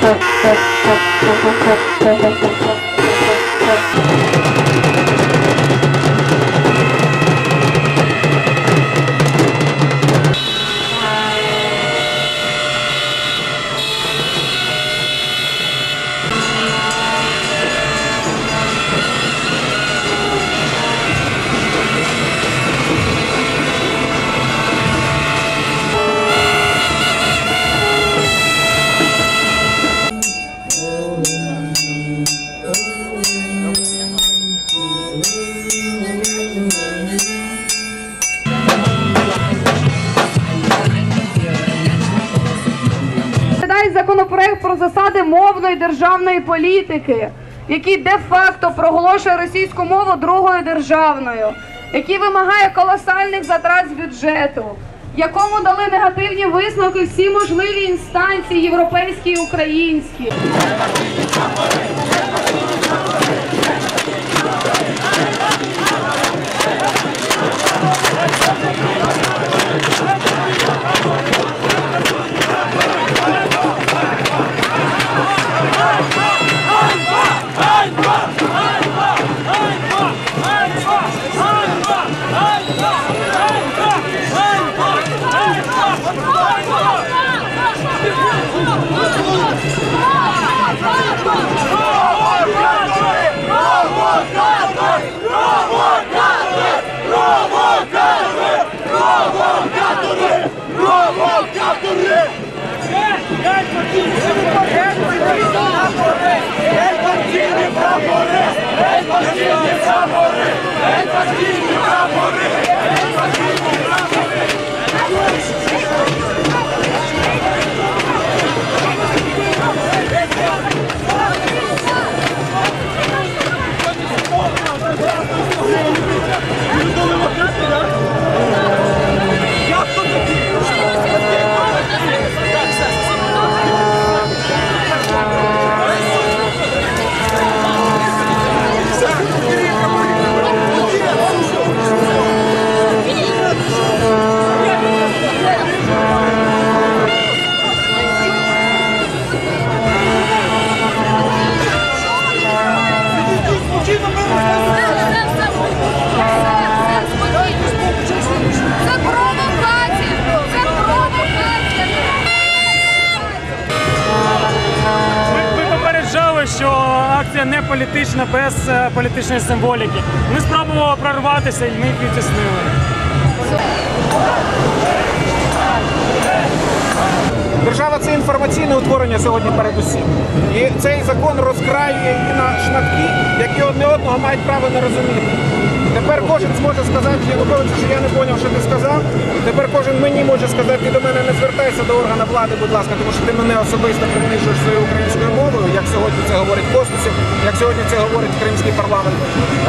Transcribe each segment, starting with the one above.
Thank you. Законопроект про засади мовної державної політики, який де-факто проголошує російську мову другою державною, який вимагає колосальних затрат з бюджету, якому дали негативні висновки всі можливі інстанції європейські і українські. 了。Це що акція не політична, без е, політичної символіки. Ми спробували прорватися і ми їх відтіснили. Держава це інформаційне утворення сьогодні передусім. І цей закон розкраює її на шматки, які одне одного мають право не розуміти. Тепер кожен зможе сказати Януковичу, що я не зрозумів, що ти сказав. Тепер кожен мені може сказати, ти до мене не звертайся до органа влади, будь ласка, тому що ти мене особисто принижуєш як сьогодні це говорить Костусів, як сьогодні це говорить кримський парламент.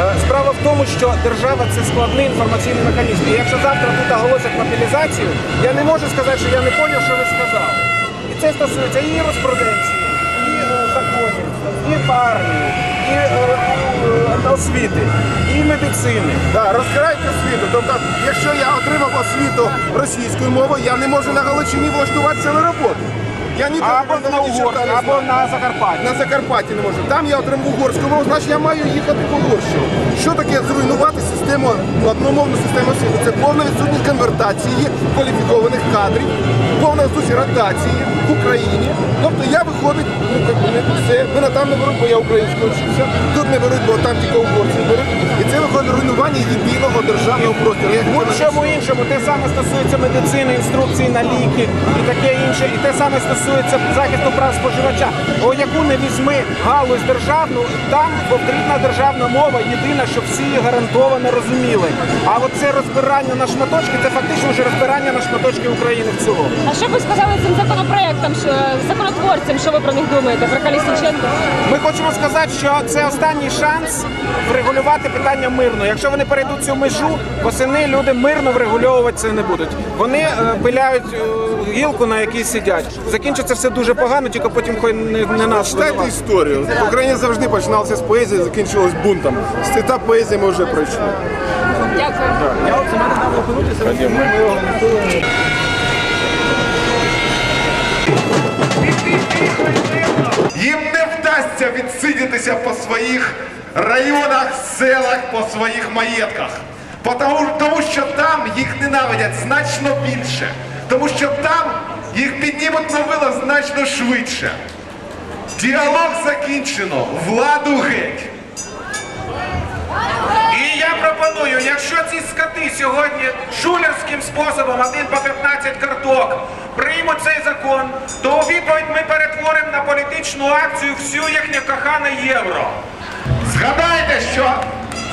Е, Справа в тому, що держава це складний інформаційний механізм. І якщо завтра тут оголосять мобілізацію, я не можу сказати, що я не зрозумів, що ви сказали. І це стосується і юриспруденції, і е, законів, і армії, і е, освіти, і медицини. Да, розкарайте освіту. Тобто, якщо я отримав освіту російською мовою, я не можу на Галичині влаштуватися на роботу. Я ні Або на Угорщині, або на Закарпатті. на Закарпатті не можу. Там я отримав угорську мову, значить я маю їхати в Угорщину. Що таке зруйнувати систему, одномовну систему освіти? Це повна відсутність конвертації кваліфікованих кадрів, повна відсутність ротації в Україні. Тобто я виходить, ну як би, все, мене там не беруть, бо я українською вчився, тут не беруть, бо там тільки угорці беруть. І це виходить руйнування єдиного державного простору. Як це Будь-чому іншому, те саме стосується медицини, інструкцій на ліки і таке інше, і те саме стосується захисту прав споживача. О яку не візьми галузь державну, там потрібна державна мова, єдина, щоб всі її гарантовано розуміли. А от це розбирання на шматочки, це фактично вже розбирання на шматочки України в цілому. А що ви сказали цим законопроектам, що законотворцям, що ви про них думаєте? Про Колісніченко? Ми хочемо сказати, що це останній шанс врегулювати питання мирно. Якщо вони перейдуть цю межу, восени люди мирно врегульовувати це не будуть. Вони е, пиляють е, гілку, на якій сидять. Закінчиться все дуже погано, тільки потім хай не, не нас. Читайте історію. В Україні завжди починалося з поезії, закінчилось бунтом. З етап поезії ми вже пройшли. Дякую. Тихо, тихо, тихо. розбилися по своїх районах, селах, по своїх маєтках. Потому, тому що там їх ненавидять значно більше. Тому що там їх піднімуть на вила значно швидше. Діалог закінчено. Владу геть. І я пропоную, якщо ці скоти сьогодні шулерським способом, один по 15 карток, приймуть цей закон, то у відповідь ми перетворимо на політичну акцію всю їхнє кохане євро. Згадайте, що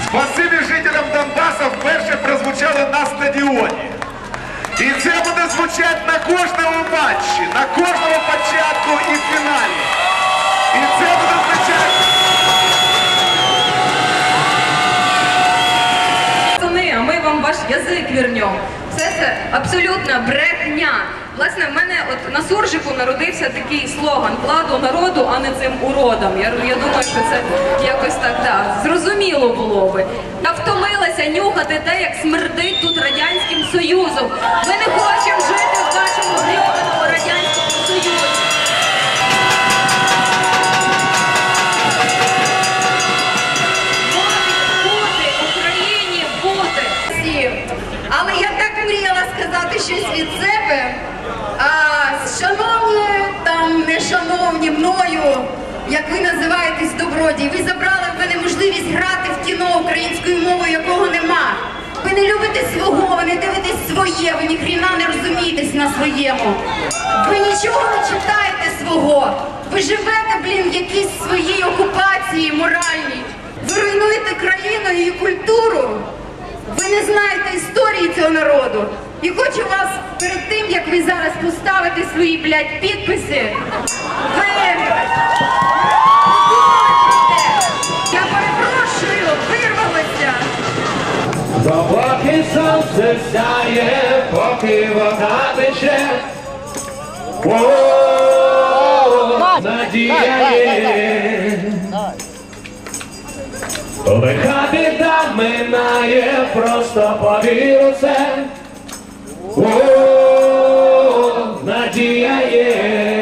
спасибі жителям Донбаса вперше прозвучало на стадіоні. І це буде на кожному матчі, на кожному початку і фіналі. І це буде звучати. Пацани, а ми вам ваш язик вірнем. Все це абсолютна брехня. Власне, в мене от на суржику народився такий слоган владу народу, а не цим уродам. Я, я думаю, що це якось так да, зрозуміло було би. Я втомилася нюхати те, як смердить тут радянським союзом. Ми не хочемо жити в вашому грьобаному радянському союзі. Бути Україні бути. всі. Але я так мріяла сказати щось від себе. А, шановні там нешановні мною, як ви називаєтесь добродії, ви забрали в мене можливість грати в кіно українською мовою, якого нема. Ви не любите свого, ви не дивитесь своє, ви ніхріна не розумієтесь на своєму. Ви нічого не читаєте свого. Ви живете, блін, в якійсь своїй окупації моральній. Ви руйнуєте країну і культуру. Ви не знаєте історії цього народу. І хочу вас перед тим, як ви зараз поставите свої, блядь, підписи, ви сонце сяє, поки вода тече, надія є. Лиха біда минає, просто повір у це, надія є.